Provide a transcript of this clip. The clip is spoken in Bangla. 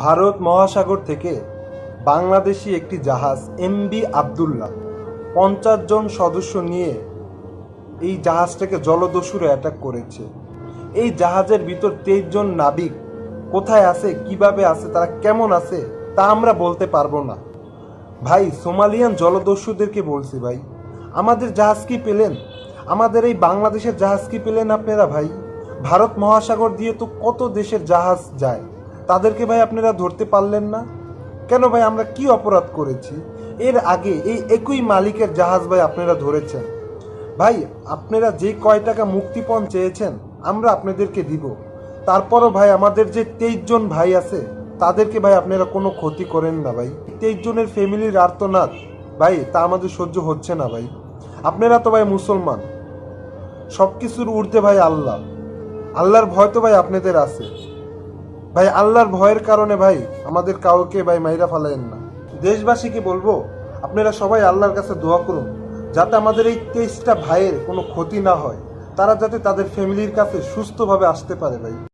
ভারত মহাসাগর থেকে বাংলাদেশি একটি জাহাজ এমবি আবদুল্লাহ পঞ্চাশ জন সদস্য নিয়ে এই জাহাজটাকে জলদস্যুরা অ্যাটাক করেছে। এই জাহাজের ভিতর তেইশ জন নাবিক কোথায় আছে, কীভাবে আছে, তারা কেমন আছে, তা আমরা বলতে পারব না। ভাই, সোমালিয়ান জলদস্যুদেরকে বলছি ভাই, আমাদের জাহাজ কি পেলেন? আমাদের এই বাংলাদেশের জাহাজ কি পেলেন আপনারা ভাই? ভারত মহাসাগর দিয়ে তো কত দেশের জাহাজ যায়? তাদেরকে ভাই আপনারা ধরতে পারলেন না? কেন ভাই আমরা কি অপরাধ করেছি? এর আগে এই একই মালিকের জাহাজ ভাই আপনারা ধরেছেন। ভাই, আপনারা যে কয় টাকা মুক্তিপণ চেয়েছেন, আমরা আপনাদেরকে দিব। তারপরও ভাই আমাদের যে তেইশ জন ভাই আছে, তাদেরকে ভাই আপনারা কোনো ক্ষতি করেন না ভাই। তেইশ জনের ফ্যামিলির আর্তনাদ, ভাই, তা আমাদের সহ্য হচ্ছে না ভাই। আপনারা তো ভাই মুসলমান। সব কিছুর ঊর্ধ্বে ভাই আল্লাহ। আল্লাহর ভয় তো ভাই আপনাদের আছে। ভাই, আল্লাহর ভয়ের কারণে ভাই, আমাদের কাউকে ভাই মাইরা ফালাইন না। দেশবাসীকে বলব, আপনারা সবাই আল্লাহর কাছে দোয়া করুন, যাতে আমাদের এই তেইশটা ভাইয়ের কোনো ক্ষতি না হয়, তারা যাতে তাদের ফ্যামিলির কাছে সুস্থভাবে আসতে পারে ভাই।